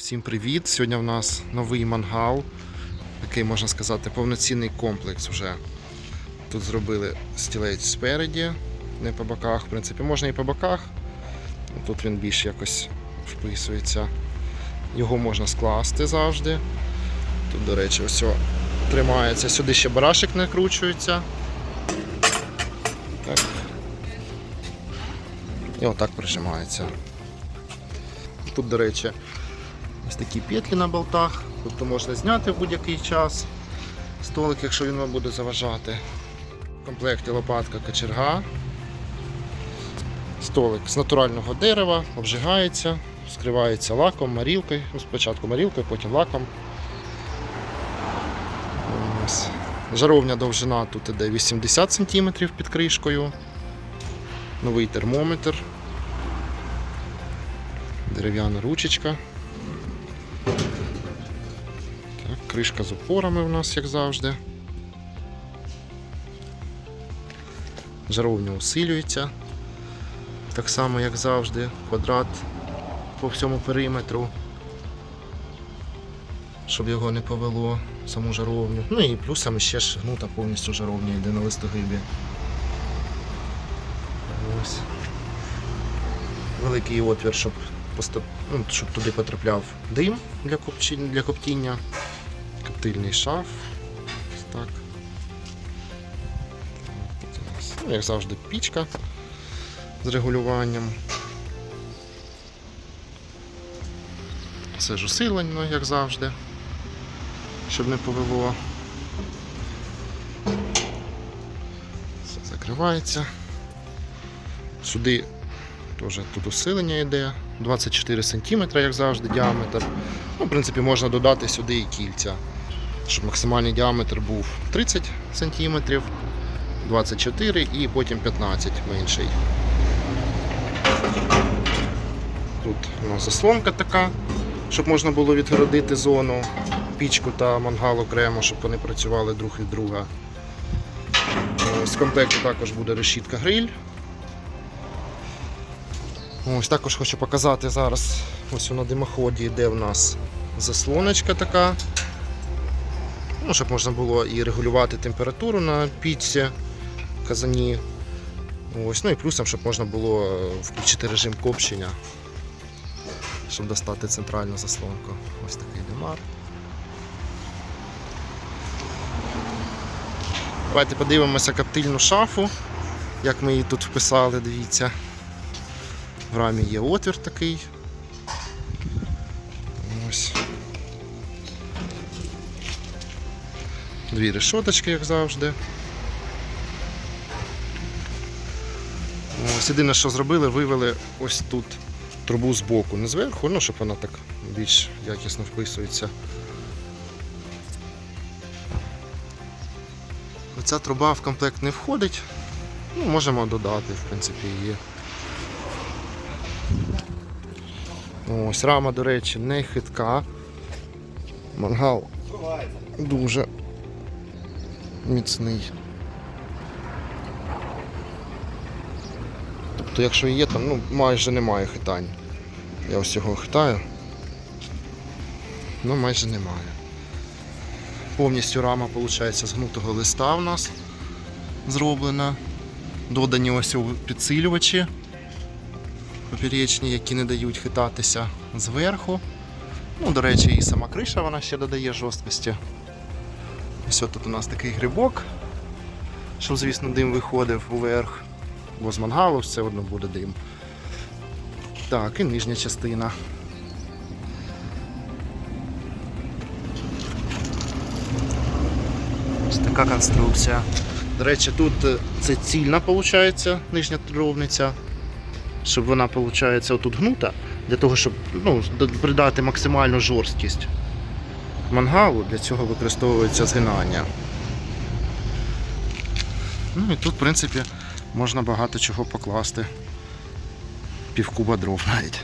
Всім привіт! Сьогодні в нас новий мангал, такий можна сказати повноцінний комплекс вже. Тут зробили стілець спереді, не по боках. В принципі, можна і по боках. Тут він більш якось вписується. Його можна скласти завжди. Тут, до речі, ось тримається. Сюди ще барашек накручується. Так. І отак прижимається. Тут, до речі, ось такі петлі на болтах, тобто можна зняти в будь-який час столик, якщо він вам буде заважати. В комплекті лопатка кочерга. Столик з натурального дерева, обжигається, скривається лаком, марілкою. Ну, спочатку марілкою, потім лаком. Жаровня довжина тут іде 80 см під кришкою. Новий термометр. Дерев'яна ручечка. Так, кришка з опорами у нас, як завжди. Жаровня усилюється. Так само, як завжди, квадрат по всьому периметру, щоб його не повело, саму жаровню. Ну і плюсом ще ж гнута повністю жаровня йде на листогибі. Ось. Великий отвір, щоб, поста- ну, щоб туди потрапляв дим для, копчі... для коптіння. Коптильний шаф. Ось так. Ну, як завжди, пічка з регулюванням. Це ж усилено, як завжди, щоб не повело. Все закривається. Сюди теж тут усилення йде. 24 см, як завжди, діаметр. Ну, в принципі, можна додати сюди і кільця, щоб максимальний діаметр був 30 см, 24 і потім 15 менший. Тут у нас заслонка така, щоб можна було відгородити зону, пічку та мангал окремо, щоб вони працювали друг від друга. З комплекту також буде решітка гриль. Ось також хочу показати зараз ось на димоході, де в нас заслоночка така. Ну, щоб можна було і регулювати температуру на пічці казані. Ось, ну і плюсом, щоб можна було е, включити режим копчення, щоб достати центральну заслонку. Ось такий димар. Давайте подивимося коптильну шафу, як ми її тут вписали, дивіться. В рамі є отвір такий. Ось. Дві решоточки, як завжди. Ось єдине, що зробили, вивели ось тут трубу з боку, не зверху, ну, щоб вона так більш якісно вписується. Ця труба в комплект не входить, ну, можемо додати, в принципі, її. Ось рама, до речі, не хитка. Мангал дуже міцний. Тобто, якщо є там, ну майже немає хитань. Я ось його хитаю. Ну майже немає. Повністю рама виходить, з гнутого листа у нас зроблена. Додані ось підсилювачі поперечні, які не дають хитатися зверху. Ну, до речі, і сама криша вона ще додає жорсткості. Ось тут у нас такий грибок, щоб, звісно, дим виходив уверх, бо з мангалу все одно буде дим. Так, і нижня частина. Ось така конструкція. До речі, тут е, це цільна виходить, нижня дровниця щоб вона виходить отут гнута, для того, щоб ну, придати максимальну жорсткість мангалу, для цього використовується згинання. Ну і тут, в принципі, можна багато чого покласти. Півкуба дров навіть.